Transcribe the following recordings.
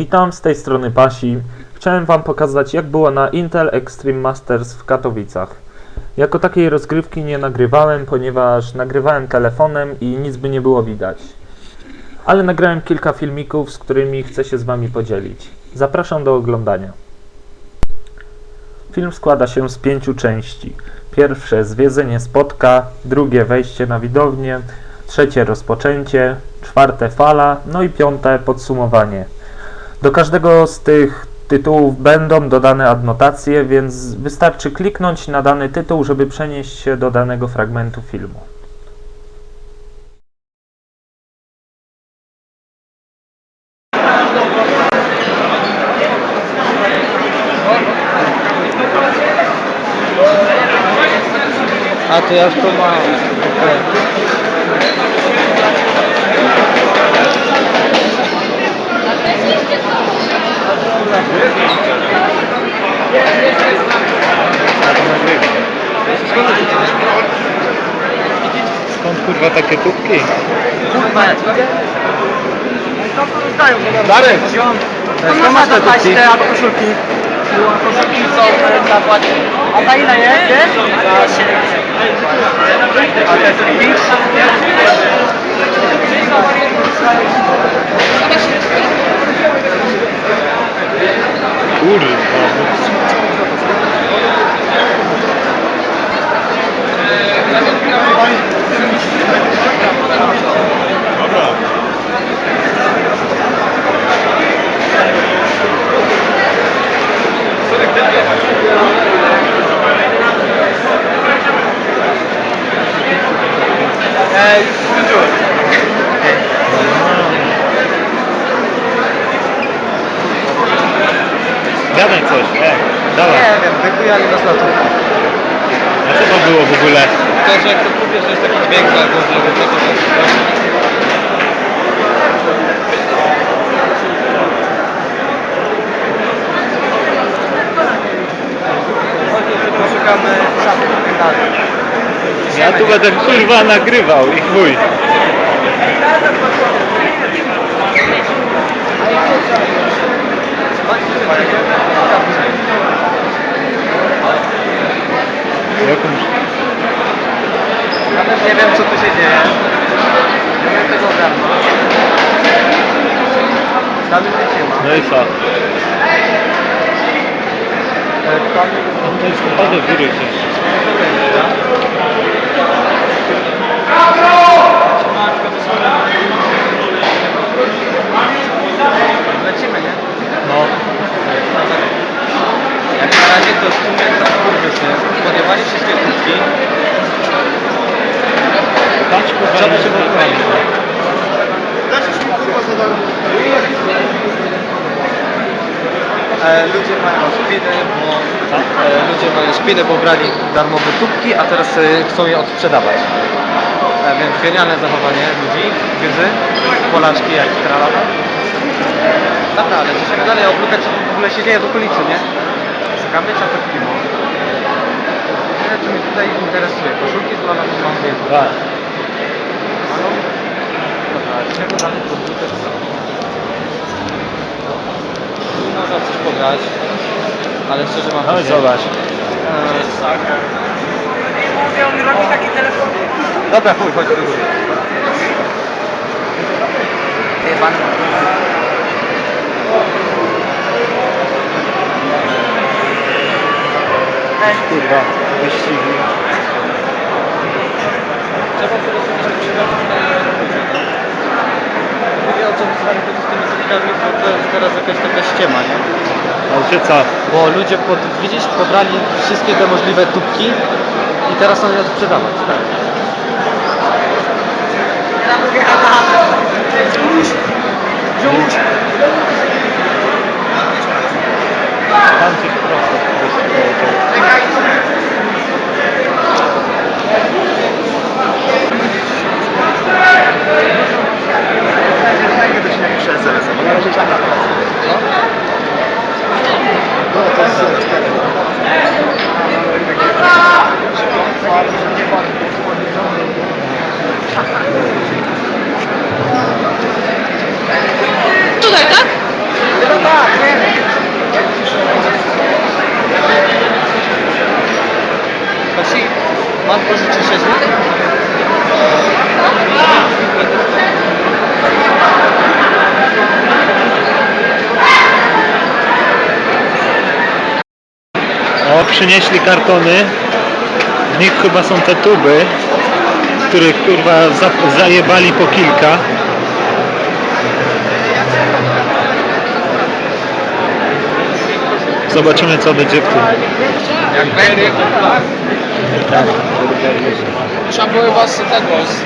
Witam, z tej strony Pasi. Chciałem Wam pokazać jak było na Intel Extreme Masters w Katowicach. Jako takiej rozgrywki nie nagrywałem, ponieważ nagrywałem telefonem i nic by nie było widać. Ale nagrałem kilka filmików, z którymi chcę się z Wami podzielić. Zapraszam do oglądania. Film składa się z pięciu części. Pierwsze zwiedzenie spotka, drugie wejście na widownię, trzecie rozpoczęcie, czwarte fala, no i piąte podsumowanie. Do każdego z tych tytułów będą dodane adnotacje, więc wystarczy kliknąć na dany tytuł, żeby przenieść się do danego fragmentu filmu. A to ja już to mam. Kurwa takie tubki? Kurwa, Darek! skąd masz te tubki? albo koszulki? Koszulki są e, na płacie. A za ile jest, wiesz? Za 7. A te tubki? Kurwa. Ej, skończyłem. Gadaj coś, ej, dawaj. Nie wiem, wykujali nas na to. A co to było w ogóle? To, że jak to kupisz, to jest taki dźwięk górze, że to jest... Poszukamy szafy. Ja tu będę kurwa nagrywał i chuj. Jakąś... Nawet nie wiem co tu się dzieje. Nie wiem tego ogarnąć. Tam nic nie ma. No i co? E, Tam No to jest naprawdę góry też. lecimy, nie? No. Jak na razie to w sumie to kurwy się. Podjewali wszystkie kubki. Patrz kurwa. Co by się było E, ludzie mają spiny, bo e, spiny, bo brali darmowe tubki, a teraz e, chcą je odsprzedawać. E, więc genialne zachowanie ludzi, gryzy, Polaczki jak tralala. Dobra, ale musimy dalej oblukać, co w ogóle się dzieje w okolicy, nie? Szukamy czapy filmu. Jedyne, co mnie tutaj interesuje, koszulki z balonu mam więcej. Tak. Balon? Dobra, czego dalej podwójne są? Tu można coś pograć, ale szczerze mam No i zobacz. Mówię, on robi taki telefon. Dobra, chuj, chodź do góry. Ej, pan. Ej, Kurwa. Wyścigi. Trzeba sobie coś przygotować wyzwanie z tymi tubkami, bo to jest teraz jakaś taka ściema, nie? Ale się co? Bo ludzie, pod, widzisz, pobrali wszystkie te możliwe tubki i teraz są je sprzedawać, tak. Ja mówię, aha, Już! Tam Ah, sim. Mas depois de 16 anos... przynieśli kartony. W nich chyba są te tuby, których kurwa za, zajebali po kilka. Zobaczymy co będzie w tym. Jak będzie, Trzeba było was tego z...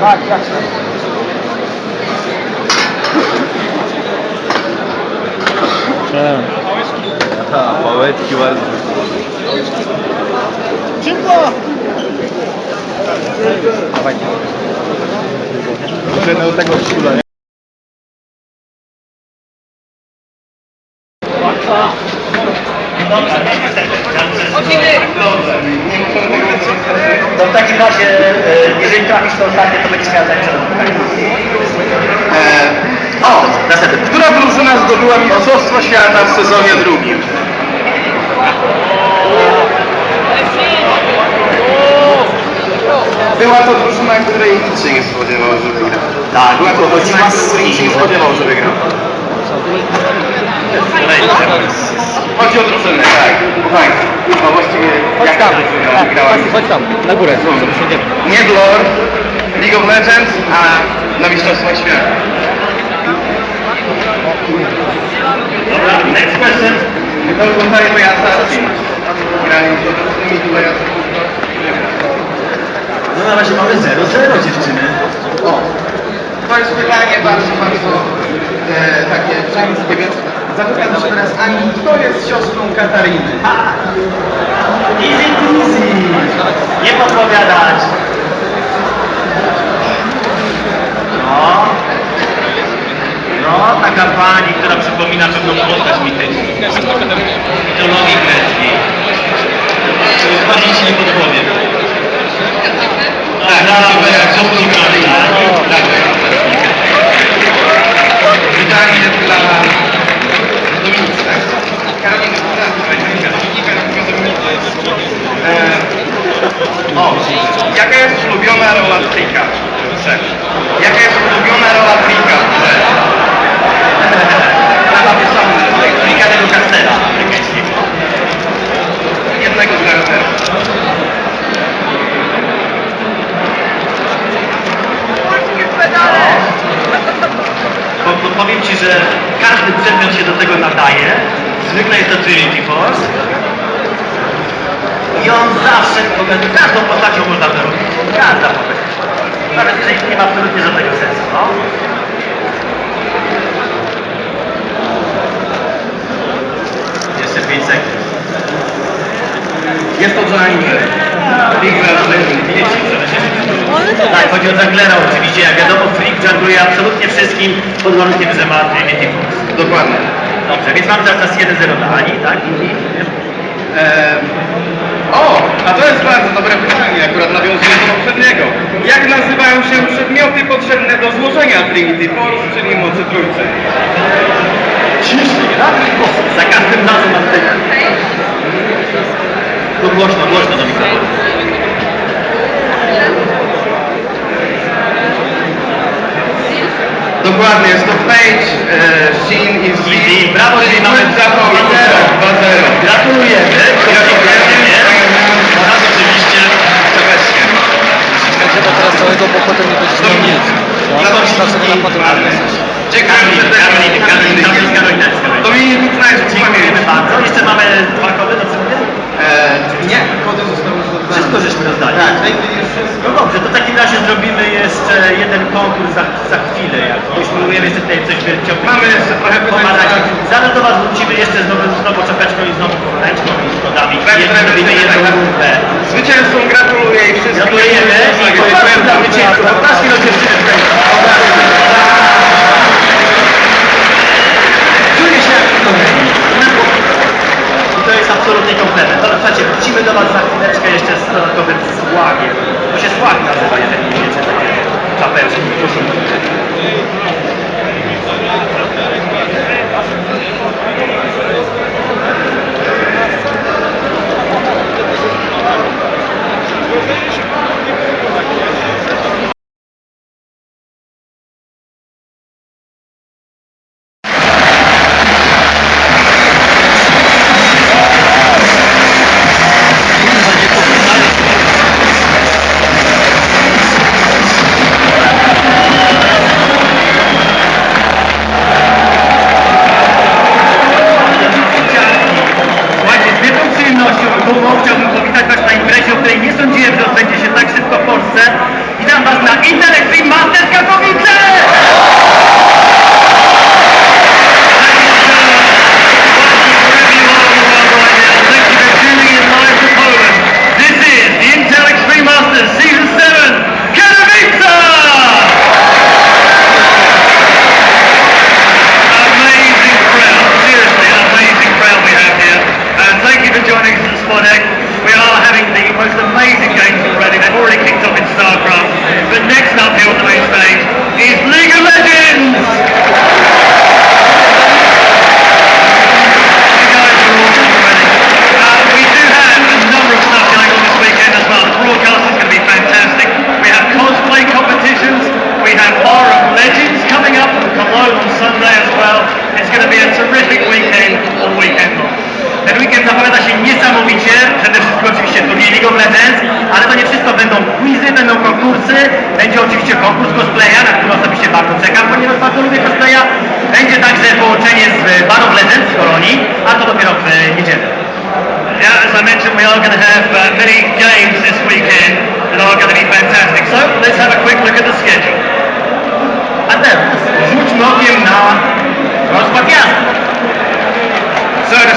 Tak. Aha, pałeczki ładne. Szybko! do tego szula, nie? To w takim razie, e, trafisz to ostatnie, to będziesz miał zajęcie O, następny. Która drużyna zdobyła Mistrzostwo Świata w sezonie drugim? Była to drużyna, której nikt się nie spodziewał, że wygra. Tak, Była to drużyna, której nikt się nie spodziewał, że wygra. Chodzi o drużynę, tak. Kochani, a właściwie Chodź jaka tam, drużyna tak, chodź, chodź tam, na górę. Nie w lore, League of Legends, a na Mistrzostwach Świata. Dobra, next question. To oglądali moje Assassin. Grali z różnymi No na razie mamy 0-0 dziewczyny. O, to jest pytanie bardzo, bardzo takie żeńskie, więc zapytam się teraz Ani, kto jest siostrą Katariny? Easy peasy. Nie podpowiadać. No. No, taka pani, która przypomina pewną postać mityczną. Mitologii greckiej. Bardziej ci nie podpowiem. Tak, tak, jak żołnierz tak. Pytanie dla Dominiki, tak? Karoliny, tak, Dominika, Dominika, Dominika. E, o, jaka jest ulubiona rola Trika? Trzech. Jaka jest ulubiona rola Trika? Trzech. Prawa wysoko, Trika tego kastela afrykańskiego. Jednego z bohaterów. Bo, bo powiem Ci, że każdy przedmiot się do tego nadaje. Zwykle jest to Trinity Force. I on zawsze, w ogóle każdą postacią można to robić. Każda postać. Nawet jeżeli nie ma absolutnie żadnego sensu. No. Jeszcze 5 sekund. Jest to Jungler. Big Tak, chodzi o Junglera oczywiście. Jak wiadomo, Freak jungluje absolutnie wszystkim pod warunkiem, że ma Trinity Force. Dokładnie. Dobrze, więc mamy teraz 1-0 dla Ani, tak? I, i, Eee, o, a to jest bardzo dobre pytanie, akurat nawiązuje do poprzedniego. Jak nazywają się przedmioty potrzebne do złożenia Trinity Force, czyli mocy trójcy? Ciszej, radny głos. Za każdym razem mam tutaj... No głośno, głośno do mikrofonu. Dokładnie, jest to Page, e, Shin i Z. I brawo, czyli mamy za to 2-0. Gratulujemy. Gratulujemy. tego, bo potem nie będzie miał nic. Dlaczego na potem To mi nie Dziękujemy bardzo. Jeszcze mamy dwa kody do sobie? Nie, kody zostały. Wszystko żeśmy rozdali. Tak, No dobrze, to w takim razie zrobimy jeszcze jeden konkurs za, za chwilę, jak pośmujemy jeszcze tutaj coś wielkiego. Mamy jeszcze trochę pytań. Zaraz do Was wrócimy jeszcze znowu, znowu czapeczką i znowu ręczką i schodami. Jeszcze robimy jedną grupę. Zwycięzcom gratuluję i wszystkim. Gratulujemy i za zwycięstwo. Czuję się I to jest absolutnie komplement. Ale słuchajcie, wrócimy do Was za chwileczkę jeszcze z dodatkowym słagiem. Bo się słag nazywa, jeżeli wiecie takie czapeczki, koszulki.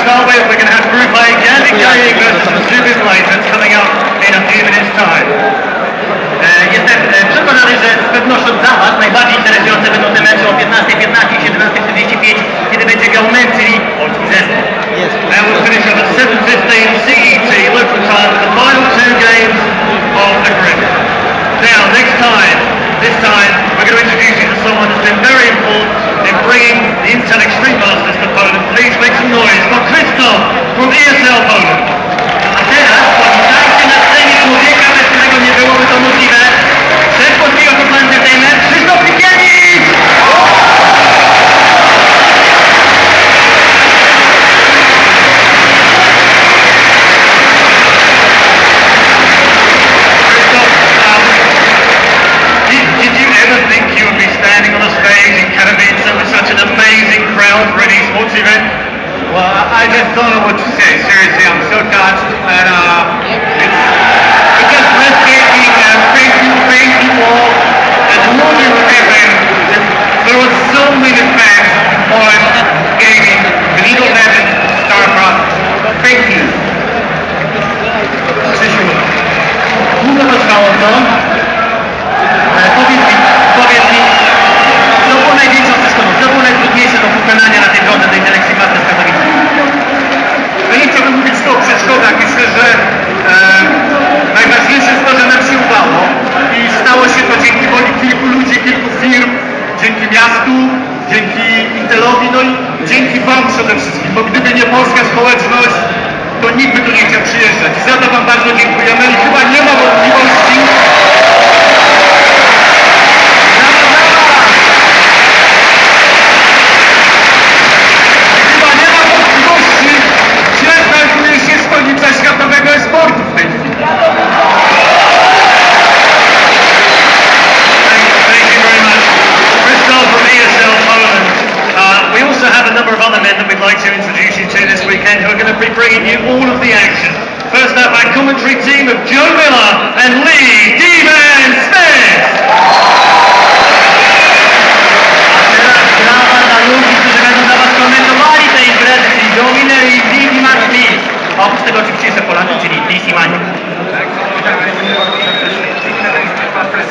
That's Norway. We're going to have Group A, Gaelic versus the Blazers coming up in a few minutes' time. Uh, Jestem uh, przekonany, że z pewnością dla Was najbardziej interesujące będą te mecze o 15.15 i 17.45, kiedy będzie grał men, czyli polski zespół. Now we'll finish up at 7.15 CET local time the final two games of the group. Now, next time, this time, we're going to introduce you to someone who's been very important in bringing the Intel Extreme Masters to Poland. Please make some noise for Christoph from ESL Poland. Na scenie człowieka, bez którego nie byłoby to możliwe,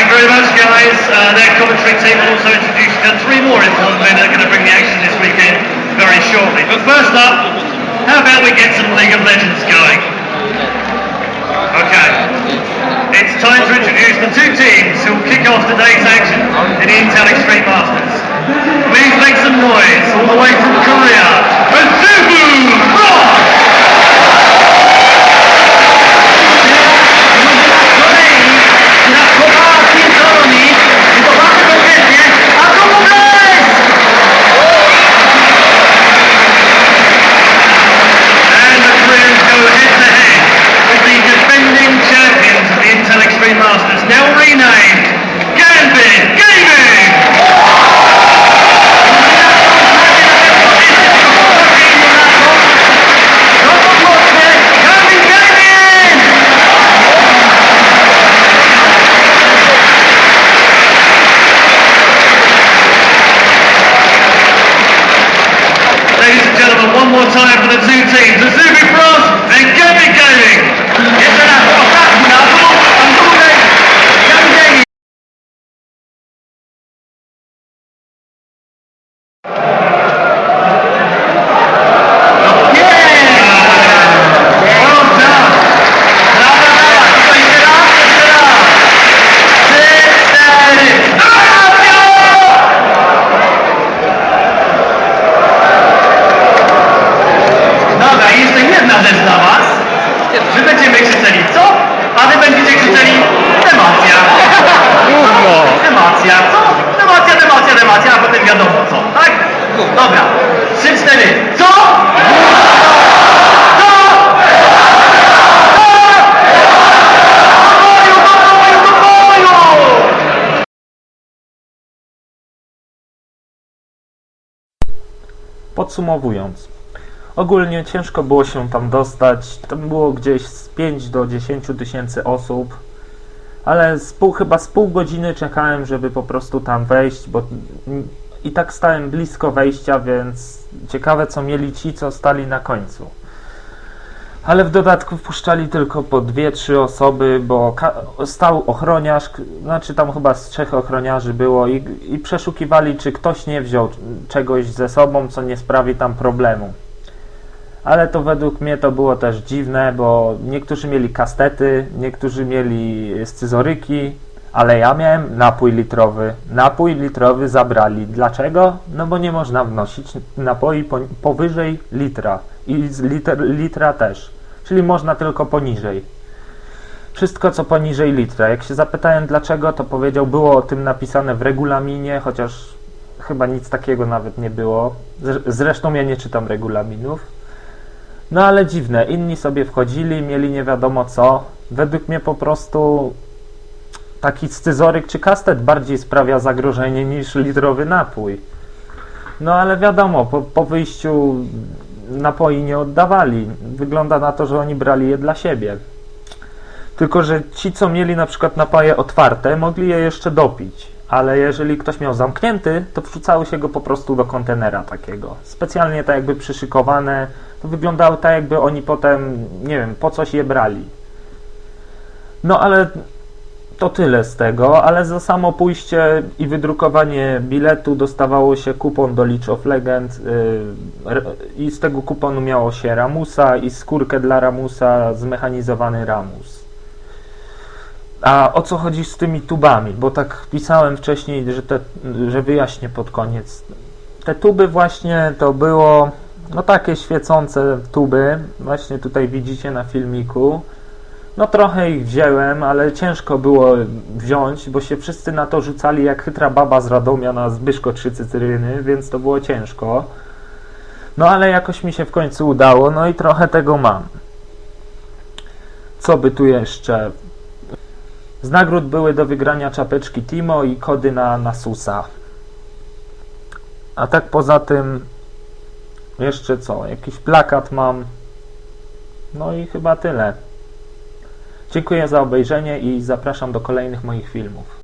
Thank you very much, guys. Uh, their commentary team will also introduce you to three more important men that are going to bring the action this weekend very shortly. But first up, how about we get some League of Legends going? Okay. It's time to introduce the two teams who will kick off today's action in the Intel Extreme Masters. Please make some noise all the way from Korea, Podsumowując, ogólnie ciężko było się tam dostać. Tam było gdzieś z 5 do 10 tysięcy osób, ale z pół, chyba z pół godziny czekałem, żeby po prostu tam wejść, bo i tak stałem blisko wejścia, więc ciekawe co mieli ci, co stali na końcu. Ale w dodatku wpuszczali tylko po dwie, trzy osoby, bo stał ochroniarz, znaczy tam chyba z trzech ochroniarzy było i, i przeszukiwali, czy ktoś nie wziął czegoś ze sobą, co nie sprawi tam problemu. Ale to według mnie to było też dziwne, bo niektórzy mieli kastety, niektórzy mieli scyzoryki, ale ja miałem napój litrowy. Napój litrowy zabrali. Dlaczego? No bo nie można wnosić napoi po, powyżej litra i z liter, litra też. Czyli można tylko poniżej. Wszystko co poniżej litra. Jak się zapytałem dlaczego, to powiedział, było o tym napisane w regulaminie, chociaż chyba nic takiego nawet nie było. Zre- Zresztą ja nie czytam regulaminów. No ale dziwne, inni sobie wchodzili, mieli nie wiadomo co. Według mnie po prostu taki scyzoryk czy kastet bardziej sprawia zagrożenie niż litrowy napój. No ale wiadomo, po, po wyjściu napoi nie oddawali. Wygląda na to, że oni brali je dla siebie. Tylko, że ci, co mieli na przykład napoje otwarte, mogli je jeszcze dopić. Ale jeżeli ktoś miał zamknięty, to wrzucały się go po prostu do kontenera takiego. Specjalnie tak jakby przyszykowane. To wyglądało tak, jakby oni potem, nie wiem, po coś je brali. No ale to tyle z tego, ale za samo pójście i wydrukowanie biletu dostawało się kupon do League of Legends yy, i z tego kuponu miało się Ramusa i skórkę dla Ramusa, zmechanizowany Ramus. A o co chodzi z tymi tubami? Bo tak pisałem wcześniej, że, te, że wyjaśnię pod koniec. Te tuby właśnie to było no takie świecące tuby, właśnie tutaj widzicie na filmiku. No trochę ich wziąłem, ale ciężko było wziąć, bo się wszyscy na to rzucali jak chytra baba z Radomia na Zbyszko trzy cytryny, więc to było ciężko. No ale jakoś mi się w końcu udało, no i trochę tego mam. Co by tu jeszcze? Z nagród były do wygrania czapeczki Timo i kody na Nasusa. A tak poza tym jeszcze co? Jakiś plakat mam No i chyba tyle. Dziękuję za obejrzenie i zapraszam do kolejnych moich filmów.